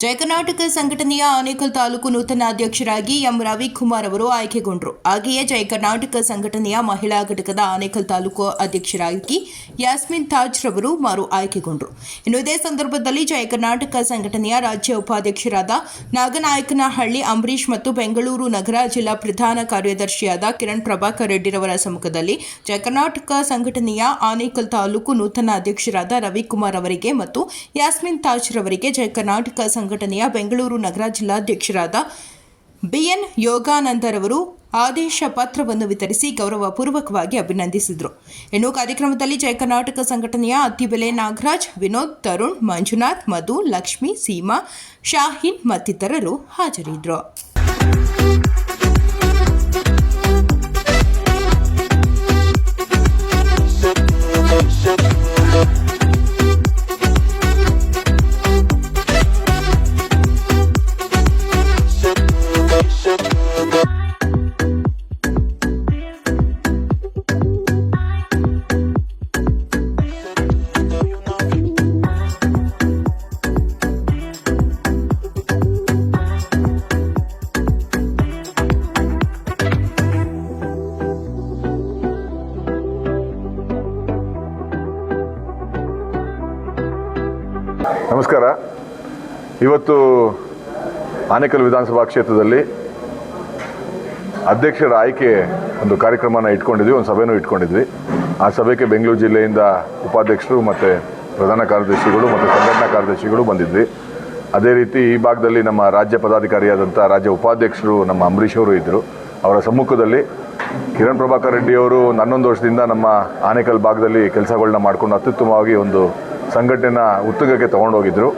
ಜಯ ಕರ್ನಾಟಕ ಸಂಘಟನೆಯ ಆನೇಕಲ್ ತಾಲೂಕು ನೂತನ ಅಧ್ಯಕ್ಷರಾಗಿ ಎಂ ರವಿಕುಮಾರ್ ಅವರು ಆಯ್ಕೆಗೊಂಡರು. ಹಾಗೆಯೇ ಜಯ ಕರ್ನಾಟಕ ಸಂಘಟನೆಯ ಮಹಿಳಾ ಘಟಕದ ಆನೇಕಲ್ ತಾಲೂಕು ಅಧ್ಯಕ್ಷರಾಗಿ ಯಾಸ್ಮಿನ್ ತಾಜ್ ರವರು ಮರು ಆಯ್ಕೆಗೊಂಡರು. ಇನ್ನು ಇದೇ ಸಂದರ್ಭದಲ್ಲಿ ಜಯ ಕರ್ನಾಟಕ ಸಂಘಟನೆಯ ರಾಜ್ಯ ಉಪಾಧ್ಯಕ್ಷರಾದ ನಾಗನಾಯಕನಹಳ್ಳಿ ಅಂಬರೀಷ್ ಮತ್ತು ಬೆಂಗಳೂರು ನಗರ ಜಿಲ್ಲಾ ಪ್ರಧಾನ ಕಾರ್ಯದರ್ಶಿಯಾದ ಕಿರಣ್ ಪ್ರಭಾಕರ್ ರೆಡ್ಡಿರವರ ಸಮ್ಮುಖದಲ್ಲಿ ಜಯ ಕರ್ನಾಟಕ ಸಂಘಟನೆಯ ಆನೇಕಲ್ ತಾಲೂಕು ನೂತನ ಅಧ್ಯಕ್ಷರಾದ ರವಿಕುಮಾರ್ ಅವರಿಗೆ ಮತ್ತು ಯಾಸ್ಮಿನ್ ತಾಜ್ ರವರಿಗೆ ಜಯ ಕರ್ನಾಟಕ ಸಂಘಟನೆಯ ಬೆಂಗಳೂರು ನಗರ ಜಿಲ್ಲಾಧ್ಯಕ್ಷರಾದ ಬಿಎನ್ ಯೋಗಾನಂದರವರು ಆದೇಶ ಪತ್ರವನ್ನು ವಿತರಿಸಿ ಗೌರವಪೂರ್ವಕವಾಗಿ ಅಭಿನಂದಿಸಿದರು. ಇನ್ನು ಕಾರ್ಯಕ್ರಮದಲ್ಲಿ ಜಯ ಕರ್ನಾಟಕ ಸಂಘಟನೆಯ ಅತ್ತಿಬೆಲೆ ನಾಗರಾಜ್, ವಿನೋದ್, ತರುಣ್, ಮಂಜುನಾಥ್, ಮಧು, ಲಕ್ಷ್ಮಿ, ಸೀಮಾ, ಶಾಹೀನ್ ಮತ್ತಿತರರು ಹಾಜರಿದ್ದರು. ಇವತ್ತು ಆನೇಕಲ್ ವಿಧಾನಸಭಾ ಕ್ಷೇತ್ರದಲ್ಲಿ ಅಧ್ಯಕ್ಷರ ಆಯ್ಕೆ ಒಂದು ಕಾರ್ಯಕ್ರಮನ ಇಟ್ಕೊಂಡಿದ್ವಿ, ಒಂದು ಸಭೆನೂ ಇಟ್ಕೊಂಡಿದ್ವಿ. ಆ ಸಭೆಗೆ ಬೆಂಗಳೂರು ಜಿಲ್ಲೆಯಿಂದ ಉಪಾಧ್ಯಕ್ಷರು ಮತ್ತು ಪ್ರಧಾನ ಕಾರ್ಯದರ್ಶಿಗಳು ಮತ್ತು ಸಂಘಟನಾ ಕಾರ್ಯದರ್ಶಿಗಳು ಬಂದಿದ್ವಿ. ಅದೇ ರೀತಿ ಈ ಭಾಗದಲ್ಲಿ ನಮ್ಮ ರಾಜ್ಯ ಪದಾಧಿಕಾರಿಯಾದಂಥ ರಾಜ್ಯ ಉಪಾಧ್ಯಕ್ಷರು ನಮ್ಮ ಅಂಬರೀಷ್ ಅವರು ಇದ್ದರು. ಅವರ ಸಮ್ಮುಖದಲ್ಲಿ ಕಿರಣ್ ಪ್ರಭಾಕರ್ ರೆಡ್ಡಿ ಅವರು ಒಂದು ಹನ್ನೊಂದು ವರ್ಷದಿಂದ ನಮ್ಮ ಆನೇಕಲ್ ಭಾಗದಲ್ಲಿ ಕೆಲಸಗಳನ್ನ ಮಾಡಿಕೊಂಡು ಅತ್ಯುತ್ತಮವಾಗಿ ಒಂದು ಸಂಘಟನೆನ ಉತ್ತುಂಗಕ್ಕೆ ತಗೊಂಡೋಗಿದ್ದರು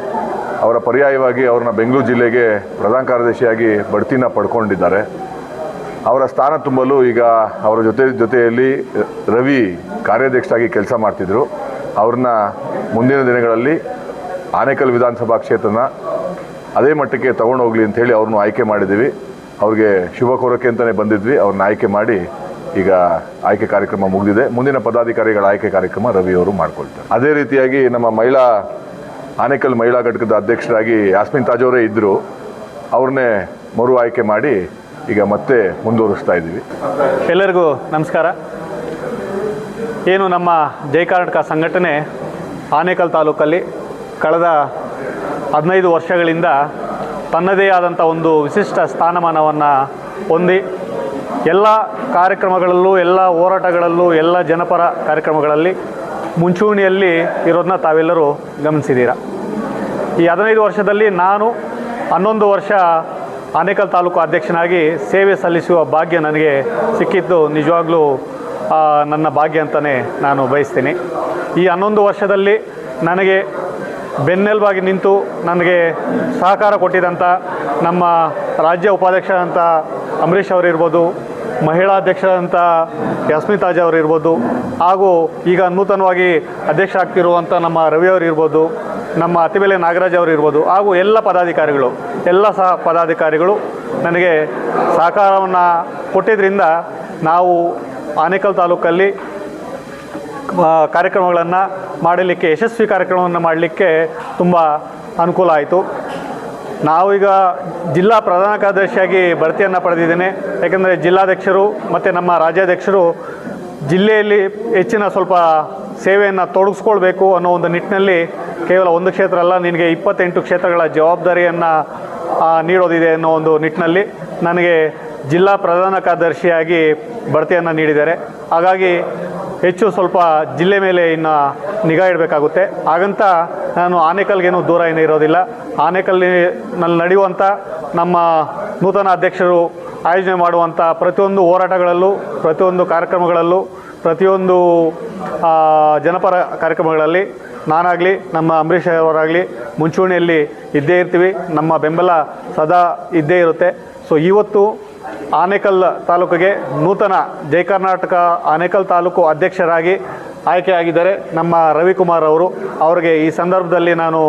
ಅವರ ಪರ್ಯಾಯವಾಗಿ ಅವ್ರನ್ನ ಬೆಂಗಳೂರು ಜಿಲ್ಲೆಗೆ ಪ್ರಧಾನ ಕಾರ್ಯದರ್ಶಿಯಾಗಿ ಬಡ್ತಿನ ಪಡ್ಕೊಂಡಿದ್ದಾರೆ. ಅವರ ಸ್ಥಾನ ತುಂಬಲು ಈಗ ಅವರ ಜೊತೆ, ಜೊತೆಯಲ್ಲಿ ರವಿ ಕಾರ್ಯಾಧ್ಯಕ್ಷರಾಗಿ ಕೆಲಸ ಮಾಡ್ತಿದ್ರು. ಅವ್ರನ್ನ ಮುಂದಿನ ದಿನಗಳಲ್ಲಿ ಆನೇಕಲ್ ವಿಧಾನಸಭಾ ಕ್ಷೇತ್ರನ ಅದೇ ಮಟ್ಟಕ್ಕೆ ತಗೊಂಡು ಹೋಗ್ಲಿ ಅಂತ ಹೇಳಿ ಅವ್ರನ್ನ ಆಯ್ಕೆ ಮಾಡಿದ್ದೀವಿ. ಅವ್ರಿಗೆ ಶುಭ ಕೋರಕ್ಕೆ ಅಂತಲೇ ಬಂದಿದ್ವಿ. ಅವ್ರನ್ನ ಆಯ್ಕೆ ಮಾಡಿ ಈಗ ಆಯ್ಕೆ ಕಾರ್ಯಕ್ರಮ ಮುಗಿದಿದೆ. ಮುಂದಿನ ಪದಾಧಿಕಾರಿಗಳ ಆಯ್ಕೆ ಕಾರ್ಯಕ್ರಮ ರವಿ ಅವರು ಮಾಡ್ಕೊಳ್ತಾರೆ. ಅದೇ ರೀತಿಯಾಗಿ ನಮ್ಮ ಮಹಿಳಾ ಆನೇಕಲ್ ಮಹಿಳಾ ಘಟಕದ ಅಧ್ಯಕ್ಷರಾಗಿ ಯಾಸ್ಮಿನ್ ತಾಜೋರೇ ಇದ್ದರು ಅವ್ರನ್ನೇ ಮರು ಆಯ್ಕೆ ಮಾಡಿ ಈಗ ಮತ್ತೆ ಮುಂದುವರಿಸ್ತಾ ಇದ್ದೀವಿ. ಎಲ್ಲರಿಗೂ ನಮಸ್ಕಾರ. ಏನು ನಮ್ಮ ಜೈ ಕರ್ನಾಟಕ ಸಂಘಟನೆ ಆನೇಕಲ್ ತಾಲೂಕಲ್ಲಿ ಕಳೆದ ಹದಿನೈದು ವರ್ಷಗಳಿಂದ ತನ್ನದೇ ಆದಂಥ ಒಂದು ವಿಶಿಷ್ಟ ಸ್ಥಾನಮಾನವನ್ನು ಹೊಂದಿ ಎಲ್ಲ ಕಾರ್ಯಕ್ರಮಗಳಲ್ಲೂ, ಎಲ್ಲ ಹೋರಾಟಗಳಲ್ಲೂ, ಎಲ್ಲ ಜನಪರ ಕಾರ್ಯಕ್ರಮಗಳಲ್ಲಿ ಮುಂಚೂಣಿಯಲ್ಲಿ ಇರೋದನ್ನ ತಾವೆಲ್ಲರೂ ಗಮನಿಸಿದ್ದೀರಾ? ಈ ಹದಿನೈದು ವರ್ಷದಲ್ಲಿ ನಾನು ಹನ್ನೊಂದು ವರ್ಷ ಆನೇಕಲ್ ತಾಲೂಕು ಅಧ್ಯಕ್ಷನಾಗಿ ಸೇವೆ ಸಲ್ಲಿಸುವ ಭಾಗ್ಯ ನನಗೆ ಸಿಕ್ಕಿದ್ದು ನಿಜವಾಗ್ಲೂ ನನ್ನ ಭಾಗ್ಯ ಅಂತಲೇ ನಾನು ಬಯಸ್ತೀನಿ. ಈ ಹನ್ನೊಂದು ವರ್ಷದಲ್ಲಿ ನನಗೆ ಬೆನ್ನೆಲುಬಾಗಿ ನಿಂತು ನನಗೆ ಸಹಕಾರ ಕೊಟ್ಟಿದಂಥ ನಮ್ಮ ರಾಜ್ಯ ಉಪಾಧ್ಯಕ್ಷರಂಥ ಅಂಬರೀಷ್ ಅವರಿರ್ಬೋದು ಮಹಿಳಾ ಯಸ್ಮಿತಾಜ್ ಯಸ್ಮಿತ್ ತಾಜ್ ಅವರು ಇರ್ಬೋದು. ಹಾಗೂ ಈಗ ನೂತನವಾಗಿ ಅಧ್ಯಕ್ಷ ಆಗ್ತಿರುವಂಥ ನಮ್ಮ ರವಿ ಅವರು ಇರ್ಬೋದು, ನಮ್ಮ ಅತಿಬೆಲೆ ನಾಗರಾಜ್ ಅವರು ಇರ್ಬೋದು, ಹಾಗೂ ಎಲ್ಲ ಪದಾಧಿಕಾರಿಗಳು, ಎಲ್ಲ ಸಹ ಪದಾಧಿಕಾರಿಗಳು ನನಗೆ ಸಹಕಾರವನ್ನು ಕೊಟ್ಟಿದ್ದರಿಂದ ನಾವು ಆನೇಕಲ್ ತಾಲೂಕಲ್ಲಿ ಕಾರ್ಯಕ್ರಮಗಳನ್ನು ಮಾಡಲಿಕ್ಕೆ ಯಶಸ್ವಿ ಕಾರ್ಯಕ್ರಮವನ್ನು ಮಾಡಲಿಕ್ಕೆ ತುಂಬ ಅನುಕೂಲ ಆಯಿತು. ನಾವೀಗ ಜಿಲ್ಲಾ ಪ್ರಧಾನ ಕಾರ್ಯದರ್ಶಿಯಾಗಿ ಬಡ್ತಿಯನ್ನು ಪಡೆದಿದ್ದೇನೆ. ಯಾಕೆಂದರೆ ಜಿಲ್ಲಾಧ್ಯಕ್ಷರು ಮತ್ತು ನಮ್ಮ ರಾಜ್ಯಾಧ್ಯಕ್ಷರು ಜಿಲ್ಲೆಯಲ್ಲಿ ಹೆಚ್ಚಿನ ಸ್ವಲ್ಪ ಸೇವೆಯನ್ನು ತೊಡಗಿಸ್ಕೊಳ್ಬೇಕು ಅನ್ನೋ ಒಂದು ನಿಟ್ಟಿನಲ್ಲಿ ಕೇವಲ ಒಂದು ಕ್ಷೇತ್ರ ಅಲ್ಲ, ನಿನಗೆ ಇಪ್ಪತ್ತೆಂಟು ಕ್ಷೇತ್ರಗಳ ಜವಾಬ್ದಾರಿಯನ್ನು ನೀಡೋದಿದೆ ಅನ್ನೋ ಒಂದು ನಿಟ್ಟಿನಲ್ಲಿ ನನಗೆ ಜಿಲ್ಲಾ ಪ್ರಧಾನ ಕಾರ್ಯದರ್ಶಿಯಾಗಿ ಬಡ್ತಿಯನ್ನು ನೀಡಿದ್ದಾರೆ. ಹಾಗಾಗಿ ಹೆಚ್ಚು ಸ್ವಲ್ಪ ಜಿಲ್ಲೆ ಮೇಲೆ ಇನ್ನು ನಿಗಾ ಇಡಬೇಕಾಗುತ್ತೆ. ಹಾಗಂತ ನಾನು ಆನೇಕಲ್ಗೇನು ದೂರ ಏನೂ ಇರೋದಿಲ್ಲ. ಆನೇಕಲ್ನಲ್ಲಿ ನಡೆಯುವಂಥ ನಮ್ಮ ನೂತನ ಅಧ್ಯಕ್ಷರು ಆಯೋಜನೆ ಮಾಡುವಂಥ ಪ್ರತಿಯೊಂದು ಹೋರಾಟಗಳಲ್ಲೂ, ಪ್ರತಿಯೊಂದು ಕಾರ್ಯಕ್ರಮಗಳಲ್ಲೂ, ಪ್ರತಿಯೊಂದು ಜನಪರ ಕಾರ್ಯಕ್ರಮಗಳಲ್ಲಿ ನಾನಾಗಲಿ, ನಮ್ಮ ಅಂಬರೀಷ್ ಅವರಾಗಲಿ ಮುಂಚೂಣಿಯಲ್ಲಿ ಇದ್ದೇ ಇರ್ತೀವಿ. ನಮ್ಮ ಬೆಂಬಲ ಸದಾ ಇದ್ದೇ ಇರುತ್ತೆ. ಸೊ ಇವತ್ತು ಆನೇಕಲ್ ತಾಲೂಕಿಗೆ ನೂತನ ಜೈ ಕರ್ನಾಟಕ ಆನೇಕಲ್ ತಾಲೂಕು ಅಧ್ಯಕ್ಷರಾಗಿ ಆಯ್ಕೆಯಾಗಿದ್ದಾರೆ ನಮ್ಮ ರವಿಕುಮಾರ್ ಅವರು. ಅವರಿಗೆ ಈ ಸಂದರ್ಭದಲ್ಲಿ ನಾನು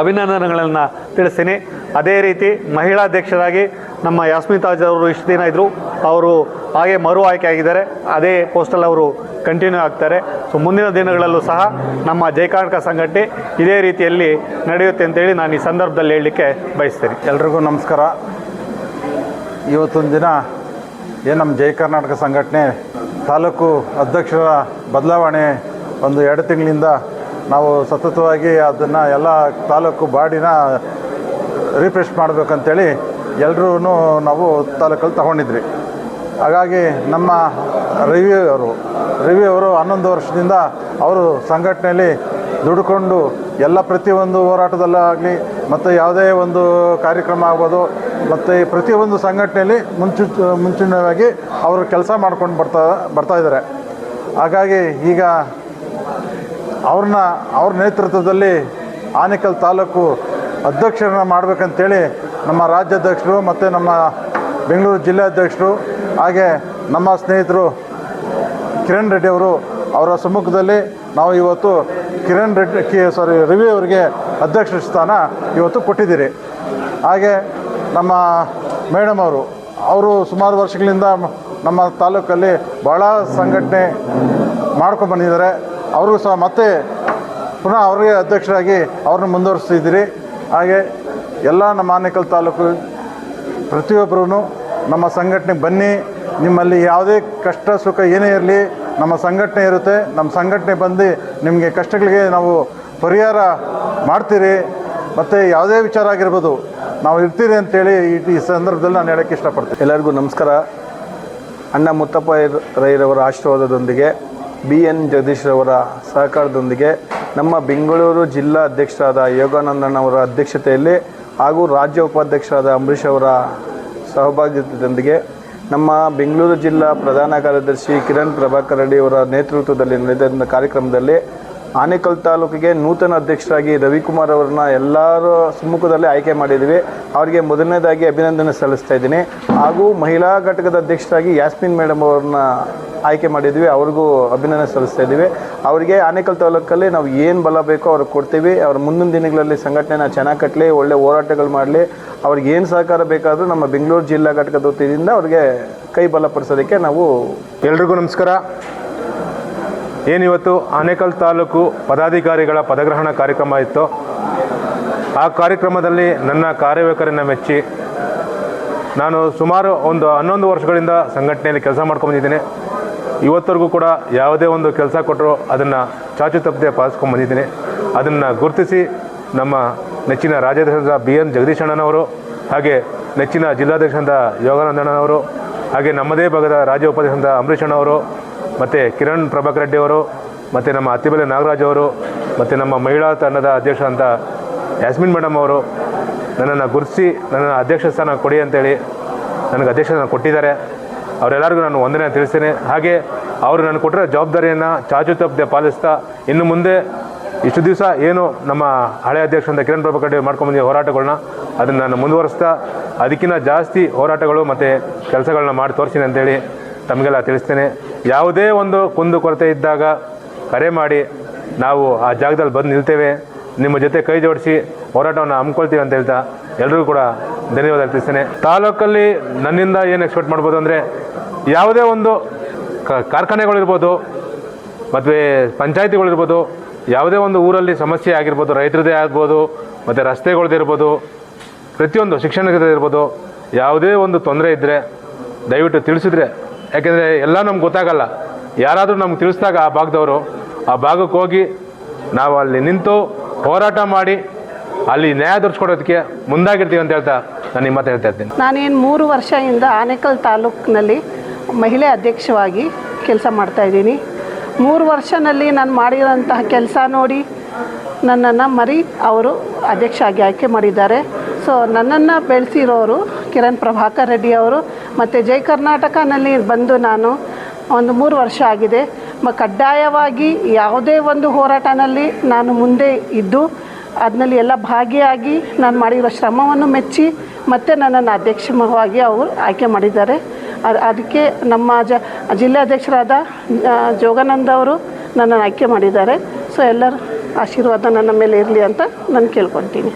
ಅಭಿನಂದನೆಗಳನ್ನು ತಿಳಿಸ್ತೀನಿ. ಅದೇ ರೀತಿ ಮಹಿಳಾ ಅಧ್ಯಕ್ಷರಾಗಿ ನಮ್ಮ ಯಾಸ್ಮಿತಾಜ್ ಅವರು ಇಷ್ಟು ದಿನ ಇದ್ದರು ಅವರು ಹಾಗೆ ಮರು ಆಯ್ಕೆ ಆಗಿದ್ದಾರೆ ಅದೇ ಪೋಸ್ಟಲ್ಲಿ ಅವರು ಕಂಟಿನ್ಯೂ ಆಗ್ತಾರೆ. ಸೊ, ಮುಂದಿನ ದಿನಗಳಲ್ಲೂ ಸಹ ನಮ್ಮ ಜಯಕಾರ್ಕ ಸಂಘಟನೆ ಇದೇ ರೀತಿಯಲ್ಲಿ ನಡೆಯುತ್ತೆ ಅಂತೇಳಿ ನಾನು ಈ ಸಂದರ್ಭದಲ್ಲಿ ಹೇಳಲಿಕ್ಕೆ ಬಯಸ್ತೇನೆ. ಎಲ್ರಿಗೂ ನಮಸ್ಕಾರ. ಇವತ್ತೊಂದು ದಿನ ಏನು ನಮ್ಮ ಜಯ ಕರ್ನಾಟಕ ಸಂಘಟನೆ ತಾಲೂಕು ಅಧ್ಯಕ್ಷರ ಬದಲಾವಣೆ ಒಂದು ಎರಡು ತಿಂಗಳಿಂದ ನಾವು ಸತತವಾಗಿ ಅದನ್ನು ಎಲ್ಲ ತಾಲೂಕು ಬಾಡಿನ ರಿಫ್ರೆಶ್ ಮಾಡಬೇಕಂತೇಳಿ ಎಲ್ಲರೂ ನಾವು ತಾಲೂಕಲ್ಲಿ ತಗೊಂಡಿದ್ರಿ ಹಾಗಾಗಿ ನಮ್ಮ ರವಿ ಅವರು ರವಿ ಅವರು ಹನ್ನೊಂದು ವರ್ಷದಿಂದ ಅವರು ಸಂಘಟನೆಯಲ್ಲಿ ದುಡ್ಕೊಂಡು ಎಲ್ಲ ಪ್ರತಿಯೊಂದು ಹೋರಾಟದಲ್ಲಾಗಲಿ ಮತ್ತು ಯಾವುದೇ ಒಂದು ಕಾರ್ಯಕ್ರಮ ಆಗ್ಬೋದು, ಮತ್ತು ಪ್ರತಿಯೊಂದು ಸಂಘಟನೆಯಲ್ಲಿ ಮುಂಚು ಮುಂಚೂಣಿಯಾಗಿ ಅವರು ಕೆಲಸ ಮಾಡ್ಕೊಂಡು ಬರ್ತಾ ಬರ್ತಾ ಇದ್ದಾರೆ. ಹಾಗಾಗಿ ಈಗ ಅವ್ರನ್ನ, ಅವ್ರ ನೇತೃತ್ವದಲ್ಲಿ ಆನೇಕಲ್ ತಾಲೂಕು ಅಧ್ಯಕ್ಷರನ್ನ ಮಾಡಬೇಕಂತೇಳಿ ನಮ್ಮ ರಾಜ್ಯಾಧ್ಯಕ್ಷರು ಮತ್ತು ನಮ್ಮ ಬೆಂಗಳೂರು ಜಿಲ್ಲಾಧ್ಯಕ್ಷರು ಹಾಗೆ ನಮ್ಮ ಸ್ನೇಹಿತರು ಕಿರಣ್ ರೆಡ್ಡಿ ಅವರು ಸಮ್ಮುಖದಲ್ಲಿ ನಾವು ಇವತ್ತು ಕಿರಣ್ ರೆಡ್ಡಿ ಕಿ ಸಾರಿ ರವಿ ಅವರಿಗೆ ಅಧ್ಯಕ್ಷ ಸ್ಥಾನ ಇವತ್ತು ಕೊಟ್ಟಿದ್ದೀರಿ. ಹಾಗೆ ನಮ್ಮ ಮೇಡಮ್ ಅವರು ಅವರು ಸುಮಾರು ವರ್ಷಗಳಿಂದ ನಮ್ಮ ತಾಲೂಕಲ್ಲಿ ಭಾಳ ಸಂಘಟನೆ ಮಾಡ್ಕೊಂಡು ಬಂದಿದ್ದಾರೆ. ಸಹ ಮತ್ತೆ ಪುನಃ ಅವರಿಗೆ ಅಧ್ಯಕ್ಷರಾಗಿ ಅವ್ರನ್ನ ಮುಂದುವರಿಸ್ತಿದ್ದೀರಿ. ಹಾಗೆ ಎಲ್ಲ ನಮ್ಮ ಆನೇಕಲ್ ತಾಲೂಕು ಪ್ರತಿಯೊಬ್ಬರೂ ನಮ್ಮ ಸಂಘಟನೆಗೆ ಬನ್ನಿ. ನಿಮ್ಮಲ್ಲಿ ಯಾವುದೇ ಕಷ್ಟ ಸುಖ ಏನೇ ಇರಲಿ ನಮ್ಮ ಸಂಘಟನೆ ಇರುತ್ತೆ, ನಮ್ಮ ಸಂಘಟನೆ ಬಂದು ನಿಮಗೆ ಕಷ್ಟಗಳಿಗೆ ನಾವು ಪರಿಹಾರ ಮಾಡ್ತೀರಿ. ಮತ್ತು ಯಾವುದೇ ವಿಚಾರ ಆಗಿರ್ಬೋದು, ನಾವು ಇರ್ತೀರಿ ಅಂತೇಳಿ ಈ- ಸಂದರ್ಭದಲ್ಲಿ ನಾನು ಹೇಳೋಕ್ಕೆ ಇಷ್ಟಪಡ್ತೀನಿ. ಎಲ್ಲರಿಗೂ ನಮಸ್ಕಾರ. ಅಣ್ಣ ಮುತ್ತಪ್ಪ ರೈರವರ ಆಶೀರ್ವಾದದೊಂದಿಗೆ ಬಿ ಎನ್ ಜಗದೀಶ್ರವರ ಸಹಕಾರದೊಂದಿಗೆ ನಮ್ಮ ಬೆಂಗಳೂರು ಜಿಲ್ಲಾ ಅಧ್ಯಕ್ಷರಾದ ಯೋಗಾನಂದಣ್ಣವರ ಅಧ್ಯಕ್ಷತೆಯಲ್ಲಿ ಹಾಗೂ ರಾಜ್ಯ ಉಪಾಧ್ಯಕ್ಷರಾದ ಅಂಬರೀಷ್ ಅವರ ಸಹಭಾಗಿತ್ವದೊಂದಿಗೆ ನಮ್ಮ ಬೆಂಗಳೂರು ಜಿಲ್ಲಾ ಪ್ರಧಾನ ಕಾರ್ಯದರ್ಶಿ ಕಿರಣ್ ಪ್ರಭಾಕರ್ ರೆಡ್ಡಿ ಅವರ ನೇತೃತ್ವದಲ್ಲಿ ನಡೆದ ಕಾರ್ಯಕ್ರಮದಲ್ಲಿ ಆನೇಕಲ್ ತಾಲೂಕಿಗೆ ನೂತನ ಅಧ್ಯಕ್ಷರಾಗಿ ರವಿಕುಮಾರ್ ಅವರನ್ನ ಎಲ್ಲರ ಸಮ್ಮುಖದಲ್ಲಿ ಆಯ್ಕೆ ಮಾಡಿದ್ದೀವಿ ಅವರಿಗೆ ಮೊದಲನೇದಾಗಿ ಅಭಿನಂದನೆ ಸಲ್ಲಿಸ್ತಾ ಇದ್ದೀನಿ. ಹಾಗೂ ಮಹಿಳಾ ಘಟಕದ ಅಧ್ಯಕ್ಷರಾಗಿ ಯಾಸ್ಮಿನ್ ಮೇಡಮ್ ಅವ್ರನ್ನ ಆಯ್ಕೆ ಮಾಡಿದ್ದೀವಿ ಅವ್ರಿಗೂ ಅಭಿನಂದನೆ ಸಲ್ಲಿಸ್ತಾ ಇದ್ದೀವಿ. ಅವರಿಗೆ ಆನೇಕಲ್ ತಾಲೂಕಲ್ಲಿ ನಾವು ಏನು ಬಲ ಬೇಕೋ ಅವ್ರಿಗೆ ಕೊಡ್ತೀವಿ. ಅವ್ರ ಮುಂದಿನ ದಿನಗಳಲ್ಲಿ ಸಂಘಟನೆನ ಚೆನ್ನಾಗಿ ಕಟ್ಟಲಿ ಒಳ್ಳೆ ಹೋರಾಟಗಳು ಮಾಡಲಿ. ಅವ್ರಿಗೆ ಏನು ಸಹಕಾರ ಬೇಕಾದರೂ ನಮ್ಮ ಬೆಂಗಳೂರು ಜಿಲ್ಲಾ ಘಟಕದ ವತಿಯಿಂದ ಅವ್ರಿಗೆ ಕೈ ಬಲಪಡಿಸೋದಕ್ಕೆ ನಾವು ಎಲ್ರಿಗೂ ನಮಸ್ಕಾರ. ಏನಿವತ್ತು ಆನೇಕಲ್ ತಾಲೂಕು ಪದಾಧಿಕಾರಿಗಳ ಪದಗ್ರಹಣ ಕಾರ್ಯಕ್ರಮ ಇತ್ತು. ಆ ಕಾರ್ಯಕ್ರಮದಲ್ಲಿ ನನ್ನ ಕಾರ್ಯವೈಖರಿನ ಮೆಚ್ಚಿ ನಾನು ಸುಮಾರು ಒಂದು ಹನ್ನೊಂದು ವರ್ಷಗಳಿಂದ ಸಂಘಟನೆಯಲ್ಲಿ ಕೆಲಸ ಮಾಡ್ಕೊಂಬಂದಿದ್ದೀನಿ ಇವತ್ತರೆಗೂ ಕೂಡ ಯಾವುದೇ ಒಂದು ಕೆಲಸ ಕೊಟ್ಟರು ಅದನ್ನು ಚಾಚು ತಪ್ಪದೆ ಪಾಲಿಸ್ಕೊಂಡು ಬಂದಿದ್ದೀನಿ. ಅದನ್ನು ಗುರುತಿಸಿ ನಮ್ಮ ನೆಚ್ಚಿನ ರಾಜ್ಯಾಧ್ಯಕ್ಷರಾದ ಬಿ ಎನ್ ಜಗದೀಶ್ ಅಣ್ಣನವರು ಹಾಗೆ ನೆಚ್ಚಿನ ಜಿಲ್ಲಾಧ್ಯಕ್ಷರಾದ ಯೋಗಾನಂದಣ್ಣನವರು ಹಾಗೆ ನಮ್ಮದೇ ಭಾಗದ ರಾಜ್ಯ ಉಪಾಧ್ಯಕ್ಷರಾದ ಅಂಬರೀಷ್ ಅಣ್ಣವರು ಮತ್ತು ಕಿರಣ್ ಪ್ರಭಾಕರ್ ರೆಡ್ಡಿ ಅವರು, ಮತ್ತು ನಮ್ಮ ಅತ್ತಿಬೆಲೆ ನಾಗರಾಜ್ ಅವರು, ಮತ್ತು ನಮ್ಮ ಮಹಿಳಾ ತಂಡದ ಅಧ್ಯಕ್ಷರಂತ ಯಾಸ್ಮಿನ್ ಮೇಡಮ್ ಅವರು ನನ್ನನ್ನು ಗುರುತಿಸಿ ನನ್ನ ಅಧ್ಯಕ್ಷ ಸ್ಥಾನ ಕೊಡಿ ಅಂತೇಳಿ ನನಗೆ ಅಧ್ಯಕ್ಷ ಸ್ಥಾನ ಕೊಟ್ಟಿದ್ದಾರೆ. ಅವರೆಲ್ಲರಿಗೂ ನಾನು ವಂದನೆ ತಿಳಿಸ್ತೇನೆ. ಹಾಗೆ ಅವರು ನಾನು ಕೊಟ್ಟಿರೋ ಜವಾಬ್ದಾರಿಯನ್ನು ಚಾಚು ತಪ್ಪದೆ ಪಾಲಿಸ್ತಾ ಇನ್ನು ಮುಂದೆ ಇಷ್ಟು ದಿವಸ ಏನು ನಮ್ಮ ಹಳೆ ಅಂತ ಕಿರಣ್ ಪ್ರಭಾಕರ್ ರೆಡ್ಡಿ ಮಾಡ್ಕೊಂಬಂದಿ ಹೋರಾಟಗಳನ್ನ ಅದನ್ನು ನಾನು ಮುಂದುವರಿಸ್ತಾ, ಅದಕ್ಕಿಂತ ಜಾಸ್ತಿ ಹೋರಾಟಗಳು ಮತ್ತು ಕೆಲಸಗಳನ್ನ ಮಾಡಿ ತೋರಿಸ್ತೀನಿ ಅಂತೇಳಿ ತಮಗೆಲ್ಲ ತಿಳಿಸ್ತೇನೆ. ಯಾವುದೇ ಒಂದು ಕುಂದು ಕೊರತೆ ಇದ್ದಾಗ ಕರೆ ಮಾಡಿ ನಾವು ಆ ಜಾಗದಲ್ಲಿ ಬಂದು ನಿಲ್ತೇವೆ. ನಿಮ್ಮ ಜೊತೆ ಕೈ ಜೋಡಿಸಿ ಹೋರಾಟವನ್ನು ಹಮ್ಮಿಕೊಳ್ತೀವಿ ಅಂತ ಹೇಳ್ತಾ ಎಲ್ಲರಿಗೂ ಕೂಡ ಧನ್ಯವಾದ ತಿಳಿಸ್ತೇನೆ. ತಾಲೂಕಲ್ಲಿ ನನ್ನಿಂದ ಏನು ಎಕ್ಸ್ಪೆಕ್ಟ್ ಮಾಡ್ಬೋದು ಅಂದರೆ ಯಾವುದೇ ಒಂದು ಕಾರ್ಖಾನೆಗಳಿರ್ಬೋದು ಮತ್ತು ಪಂಚಾಯತಿಗಳಿರ್ಬೋದು, ಯಾವುದೇ ಒಂದು ಊರಲ್ಲಿ ಸಮಸ್ಯೆ ಆಗಿರ್ಬೋದು, ರೈತರದೇ ಆಗ್ಬೋದು, ಮತ್ತು ರಸ್ತೆಗಳದ್ದಿರ್ಬೋದು ಪ್ರತಿಯೊಂದು ಶಿಕ್ಷಣದ ಇರ್ಬೋದು, ಯಾವುದೇ ಒಂದು ತೊಂದರೆ ಇದ್ದರೆ ದಯವಿಟ್ಟು ತಿಳಿಸಿದ್ರೆ ಯಾಕೆಂದರೆ ಎಲ್ಲ ನಮ್ಗೆ ಗೊತ್ತಾಗಲ್ಲ. ಯಾರಾದರೂ ನಮ್ಗೆ ತಿಳಿಸಿದಾಗ ಆ ಭಾಗದವರು, ಆ ಭಾಗಕ್ಕೆ ಹೋಗಿ ನಾವು ಅಲ್ಲಿ ನಿಂತು ಹೋರಾಟ ಮಾಡಿ ಅಲ್ಲಿ ನ್ಯಾಯ ದೊರಕಿಸ್ಕೊಡೋದಕ್ಕೆ ಮುಂದಾಗಿರ್ತೀವಿ ಅಂತ ಹೇಳ್ತಾ ನಾನು ನಿಮ್ಮ ಮಾತು ಹೇಳ್ತಾ ಇದ್ದೀನಿ ನಾನೇನು ಮೂರು ವರ್ಷದಿಂದ ಆನೇಕಲ್ ತಾಲೂಕಿನಲ್ಲಿ ಮಹಿಳೆ ಅಧ್ಯಕ್ಷವಾಗಿ ಕೆಲಸ ಮಾಡ್ತಾ ಇದ್ದೀನಿ. ಮೂರು ವರ್ಷದಲ್ಲಿ ನಾನು ಮಾಡಿರೋಂತಹ ಕೆಲಸ ನೋಡಿ ನನ್ನನ್ನು ಮರಿ ಅವರು ಅಧ್ಯಕ್ಷ ಆಗಿ ಆಯ್ಕೆ ಮಾಡಿದ್ದಾರೆ. ಸೊ ನನ್ನನ್ನು ಬೆಳೆಸಿರೋರು ಕಿರಣ್ ಪ್ರಭಾಕರ್ ರೆಡ್ಡಿ ಅವರು. ಮತ್ತು ಜೈ ಕರ್ನಾಟಕನಲ್ಲಿ ಬಂದು ನಾನು ಒಂದು ಮೂರು ವರ್ಷ ಆಗಿದೆ. ಮ, ಕಡ್ಡಾಯವಾಗಿ ಯಾವುದೇ ಒಂದು ಹೋರಾಟನಲ್ಲಿ ನಾನು ಮುಂದೆ ಇದ್ದು ಅದರಲ್ಲಿ ಎಲ್ಲ ಭಾಗಿಯಾಗಿ ನಾನು ಮಾಡಿರೋ ಶ್ರಮವನ್ನು ಮೆಚ್ಚಿ ಮತ್ತು ನನ್ನನ್ನು ಅಧ್ಯಕ್ಷವಾಗಿ ಅವರು ಆಯ್ಕೆ ಮಾಡಿದ್ದಾರೆ. ಅದು, ಅದಕ್ಕೆ ನಮ್ಮ ಜ ಜಿಲ್ಲಾಧ್ಯಕ್ಷರಾದ ಜೋಗಾನಂದ ಅವರು ನನ್ನನ್ನು ಆಯ್ಕೆ ಮಾಡಿದ್ದಾರೆ. ಸೊ, ಎಲ್ಲರ ಆಶೀರ್ವಾದ ನನ್ನ ಮೇಲೆ ಇರಲಿ ಅಂತ ನಾನು ಕೇಳ್ಕೊತೀನಿ